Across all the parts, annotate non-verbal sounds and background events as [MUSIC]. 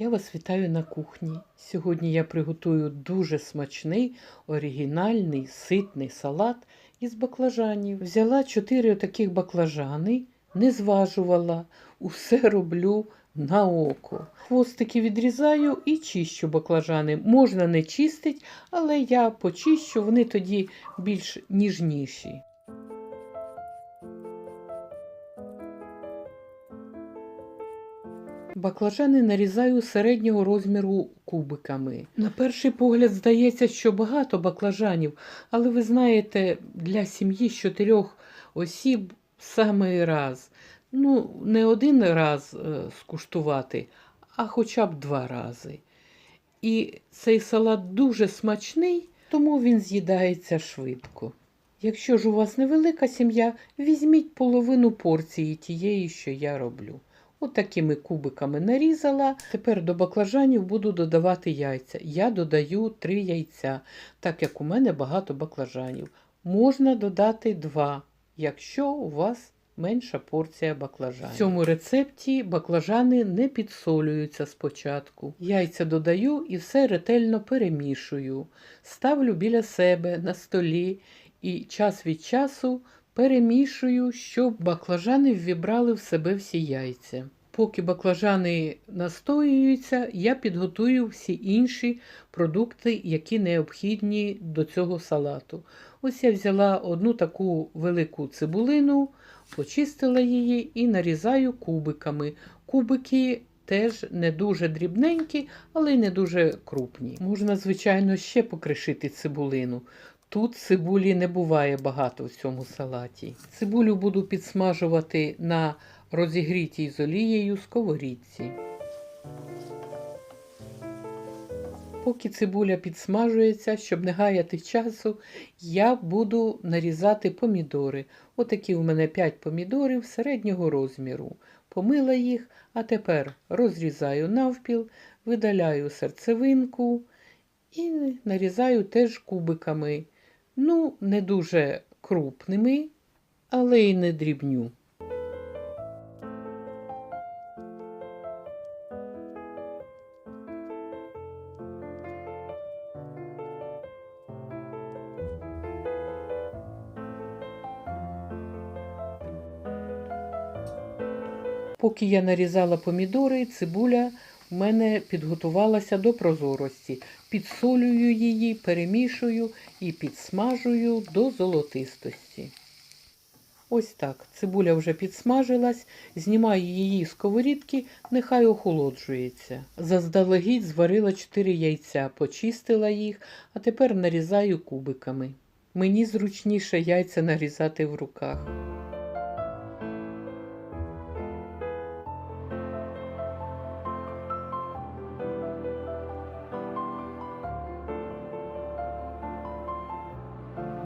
Я вас вітаю на кухні. Сьогодні я приготую дуже смачний, оригінальний, ситний салат із баклажанів. Взяла 4 таких баклажани, не зважувала, усе [LAUGHS] роблю на око. Хвостики відрізаю і чищу баклажани. Можна не чистить, але я почищу, вони тоді більш ніжніші. Баклажани нарізаю середнього розміру кубиками. На перший погляд здається, що багато баклажанів, але ви знаєте, для сім'ї з чотирьох осіб самий раз. Ну, не один раз е, скуштувати, а хоча б два рази. І цей салат дуже смачний, тому він з'їдається швидко. Якщо ж у вас невелика сім'я, візьміть половину порції тієї, що я роблю. От такими кубиками нарізала. Тепер до баклажанів буду додавати яйця. Я додаю 3 яйця, так як у мене багато баклажанів. Можна додати 2, якщо у вас менша порція баклажанів. В цьому рецепті баклажани не підсолюються спочатку. Яйця додаю і все ретельно перемішую. Ставлю біля себе на столі і час від часу перемішую, щоб баклажани ввібрали в себе всі яйця. Поки баклажани настоюються, я підготую всі інші продукти, які необхідні до цього салату. Ось я взяла одну таку велику цибулину, почистила її і нарізаю кубиками. Кубики теж не дуже дрібненькі, але й не дуже крупні. Можна, звичайно, ще покришити цибулину. Тут цибулі не буває багато в цьому салаті. Цибулю буду підсмажувати на розігрітій з олією сковорідці. Поки цибуля підсмажується, щоб не гаяти часу, я буду нарізати помідори. Отакі у мене 5 помідорів середнього розміру. Помила їх, а тепер розрізаю навпіл, видаляю серцевинку і нарізаю теж кубиками. Ну, не дуже крупними, але й не дрібню. Поки я нарізала помідори, цибуля в мене підготувалася до прозорості. Підсолюю її, перемішую і підсмажую до золотистості. Ось так. Цибуля вже підсмажилась, знімаю її з сковорідки, нехай охолоджується. Заздалегідь зварила 4 яйця, почистила їх, а тепер нарізаю кубиками. Мені зручніше яйця нарізати в руках.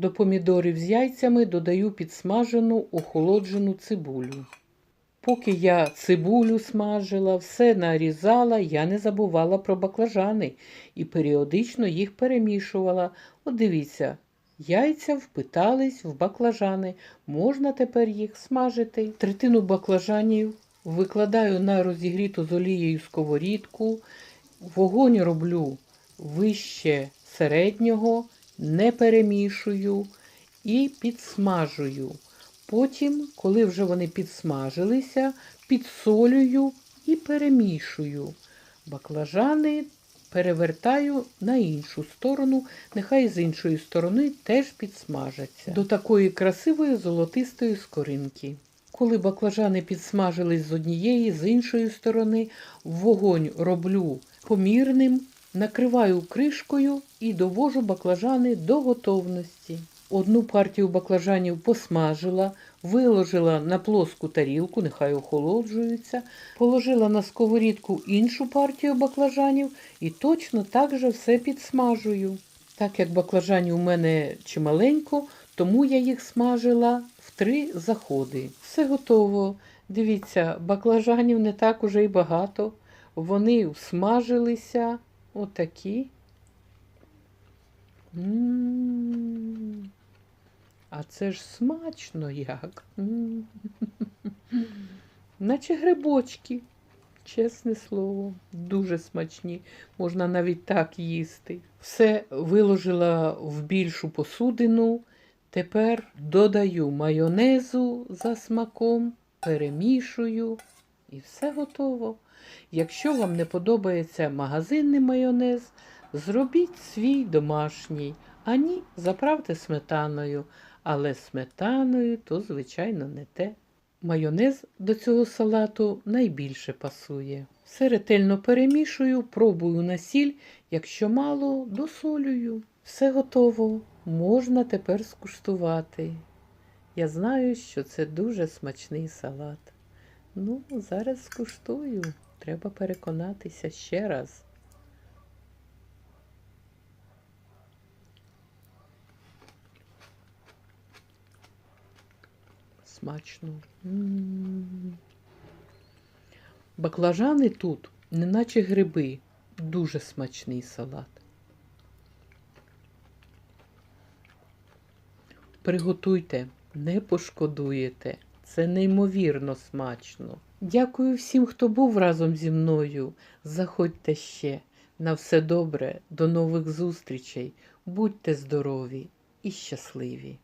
До помідорів з яйцями додаю підсмажену охолоджену цибулю. Поки я цибулю смажила, все нарізала, я не забувала про баклажани і періодично їх перемішувала. От дивіться, яйця впитались в баклажани. Можна тепер їх смажити. Третину баклажанів викладаю на розігріту з олією сковорідку. Вогонь роблю вище середнього не перемішую і підсмажую. Потім, коли вже вони підсмажилися, підсолюю і перемішую. Баклажани перевертаю на іншу сторону, нехай з іншої сторони теж підсмажаться. До такої красивої золотистої скоринки. Коли баклажани підсмажились з однієї, з іншої сторони, вогонь роблю помірним, накриваю кришкою і довожу баклажани до готовності. Одну партію баклажанів посмажила, виложила на плоску тарілку, нехай охолоджуються, положила на сковорідку іншу партію баклажанів і точно так же все підсмажую. Так як баклажанів у мене чималенько, тому я їх смажила в три заходи. Все готово. Дивіться, баклажанів не так уже й багато. Вони всмажилися. Отакі. А це ж смачно як. Наче грибочки. Чесне слово, дуже смачні. Можна навіть так їсти. Все виложила в більшу посудину. Тепер додаю майонезу за смаком, перемішую і все готово. Якщо вам не подобається магазинний майонез, зробіть свій домашній, а ні, заправте сметаною. Але сметаною то, звичайно, не те. Майонез до цього салату найбільше пасує. Все ретельно перемішую, пробую на сіль, якщо мало, досолюю. Все готово, можна тепер скуштувати. Я знаю, що це дуже смачний салат. Ну, зараз скуштую. Треба переконатися ще раз. Смачно. Баклажани тут, неначе гриби. Дуже смачний салат. Приготуйте, не пошкодуєте. Це неймовірно смачно. Дякую всім, хто був разом зі мною. Заходьте ще. На все добре, до нових зустрічей. Будьте здорові і щасливі!